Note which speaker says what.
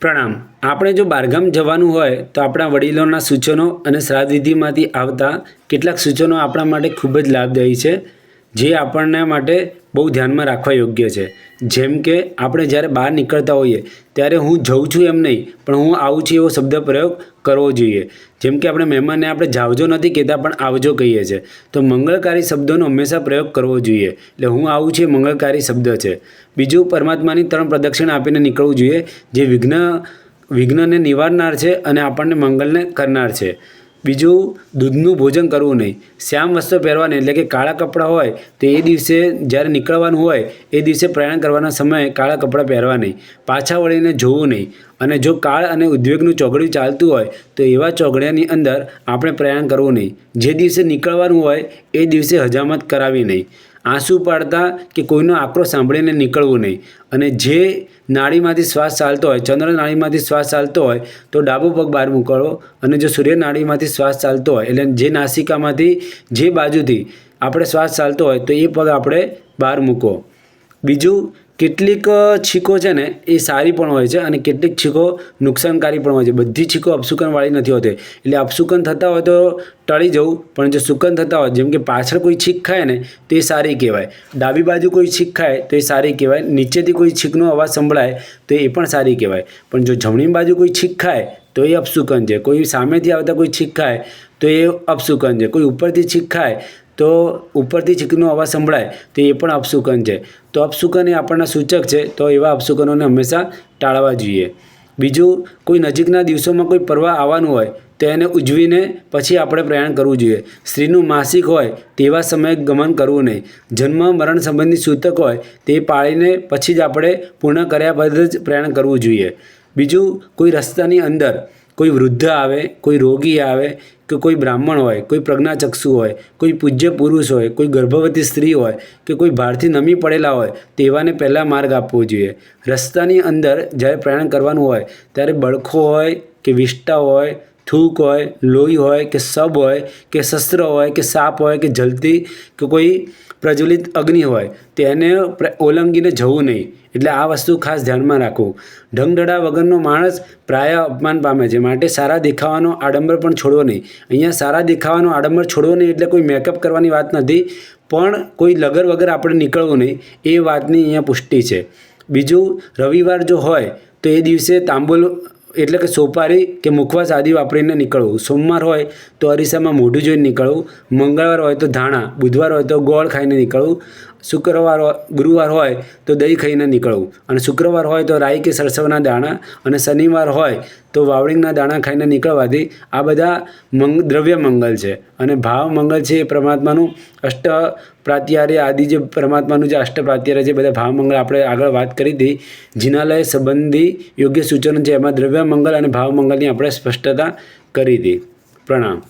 Speaker 1: પ્રણામ. આપણે જો બહારગામ જવાનું હોય તો આપણા વડીલોના સૂચનો અને શ્રાદ્ધવિધિમાંથી આવતા કેટલાક સૂચનો આપણા માટે ખૂબ જ લાભદાયી છે. જે આપણને માટે બહુ ધ્યાનમાં રાખવા યોગ્ય છે. જેમ કે આપણે જ્યારે બહાર નીકળતા હોઈએ, ત્યારે હું જઉં છું એમ નહીં, પણ હું આવું છું એવો શબ્દ પ્રયોગ કરવો જોઈએ. જેમ કે આપણે મહેમાનને આપણે જાવજો નથી કહેતા, પણ આવજો કહીએ છીએ તો મંગળકારી શબ્દોનો હંમેશા પ્રયોગ કરવો જોઈએ. એટલે હું આવું છું એ મંગળકારી શબ્દ છે. બીજું, પરમાત્માની ત્રણ પ્રદક્ષિણ આપીને નીકળવું જોઈએ, જે વિઘ્ન, વિઘ્નને નિવારનાર છે અને આપણને મંગલને કરનાર છે. બીજું દૂધનું ભોજન કરવું નહીં. શ્યામ વસ્ત્ર પહેરવાને એટલે કે કાળા કપડાં હોય તો એ દિવસે જ્યારે નીકળવાનું હોય એ દિવસે પ્રયાણ કરવાના સમયે કાળા કપડાં પહેરવા નહીં. પાછા વળીને જોવું નહીં. અને જો કાળ અને ઉદ્વેગનું ચોઘડિયું ચાલતું હોય તો એવા ચોઘડિયાની અંદર આપણે પ્રયાણ કરવું નહીં. જે દિવસે નીકળવાનું હોય એ દિવસે હજામત કરાવી નહીં. આંસુ પાડતા કે કોઈનો આક્રોશ સાંભળીને નીકળવું નહીં. અને જે નાળીમાંથી શ્વાસ ચાલતો હોય, ચંદ્ર નાળીમાંથી શ્વાસ ચાલતો હોય, તો ડાબો પગ બહાર મૂકવો. અને જો સૂર્ય નાળીમાંથી શ્વાસ ચાલતો હોય, એટલે જે નાસિકામાંથી જે બાજુથી આપણે શ્વાસ ચાલતો હોય, તો એ પગ આપણે બહાર મૂકો બીજું કેટલીક છીકો છે ને, એ સારી પણ હોય છે અને કેટલીક છીકો નુકસાનકારી પણ હોય છે. બધી છીકો અપસુકનવાળી નથી હોતી. એટલે અપસુકન થતા હોય તો ટળી જવું, પણ જો સુકન થતા હોય, જેમ કે પાછળ કોઈ છીક ખાય ને, તો એ સારી કહેવાય. ડાબી બાજુ કોઈ છીક ખાય, તો એ સારી કહેવાય. નીચેથી કોઈ છીકનો અવાજ સંભળાય, તો એ પણ સારી કહેવાય. પણ જો જમણી બાજુ કોઈ છીક ખાય, તો એ અપસુકન છે. કોઈ સામેથી આવતા કોઈ છીક ખાય, તો એ અપસુકન છે. કોઈ ઉપરથી છીક ખાય તો ઉપરથી ચીકનો અવાજ સંભળાય તો એ પણ અપશુકન છે. તો અપશુકન એ આપણના સૂચક છે, તો એવા અપશુકનોને હંમેશા ટાળવા જોઈએ. બીજું, કોઈ નજીકના દિવસોમાં કોઈ પર્વ આવવાનું હોય, તો એને ઉજવીને પછી આપણે પ્રયાણ કરવું જોઈએ. સ્ત્રીનું માસિક હોય, તેવા સમયે ગમન કરવું નહીં. જન્મ, મરણ સંબંધી સૂતક હોય, તે પાળીને પછી જ આપણે પૂર્ણ કર્યા બાદ જ પ્રયાણ કરવું જોઈએ. બીજું, કોઈ રસ્તાની અંદર કોઈ વૃદ્ધ આવે, કોઈ રોગી આવે કે કોઈ બ્રાહ્મણ હોય, કોઈ પ્રજ્ઞાચક્ષુ હોય, કોઈ પૂજ્ય પુરુષ હોય, કોઈ ગર્ભવતી સ્ત્રી હોય કે કોઈ ભારથી નમી પડેલા હોય, તેવાને પહેલાં માર્ગ આપવો જોઈએ. રસ્તાની અંદર જ્યારે પ્રયાણ કરવાનું હોય, ત્યારે બળખો હોય કે વિષ્ટા હોય થૂક હોય, લોહી હોય કે સબ હોય, કે શસ્ત્ર હોય, કે સાપ હોય, કે જલતી, કે કોઈ પ્રજ્વલિત અગ્નિ હોય, તેને ઓલંગીને જવું નહીં. એટલે આ વસ્તુ ખાસ ધ્યાનમાં રાખવું ઢંગઢડા વગરનો માણસ પ્રાય અપમાન પામે છે. માટે સારા દેખાવાનો આડંબર પણ છોડવો નહીં. અહીંયા સારા દેખાવાનો આડંબર છોડવો નહીં એટલે કોઈ મેકઅપ કરવાની વાત નથી. પણ કોઈ લગર વગર આપણે નીકળવું નહીં. એ વાતની અહીંયા પુષ્ટિ છે. બીજું, રવિવાર જો હોય, તો એ દિવસે તાંબુલ એટલે કે સોપારી કે મુખવાસ આદિ વાપરીને નીકળવું. સોમવાર હોય તો અરીસામાં મોઢું જોઈને નીકળવું. મંગળવાર હોય તો ધાણા. બુધવાર હોય તો ગોળ ખાઈને નીકળવું. શુક્રવાર ગુરુવાર હોય તો દહીં ખાઈને નીકળવું. અને શુક્રવાર હોય તો રાઈ કે સરસવના દાણા અને શનિવાર હોય તો વાવડિંગના દાણા ખાઈને નીકળવાથી આ બધા મંગ, દ્રવ્ય મંગલ છે. અને ભાવ મંગલ છે એ પરમાત્માનું અષ્ટ પ્રાત્યારે આદિ જે પરમાત્માનું જે અષ્ટ પ્રાત્યારે છે બધા ભાવ મંગલ આપણે આગળ વાત કરી હતી. જીનાલય સંબંધી યોગ્ય સૂચનો છે. એમાં દ્રવ્ય મંગલ અને ભાવ મંગલની આપણે સ્પષ્ટતા કરી હતી. પ્રણામ.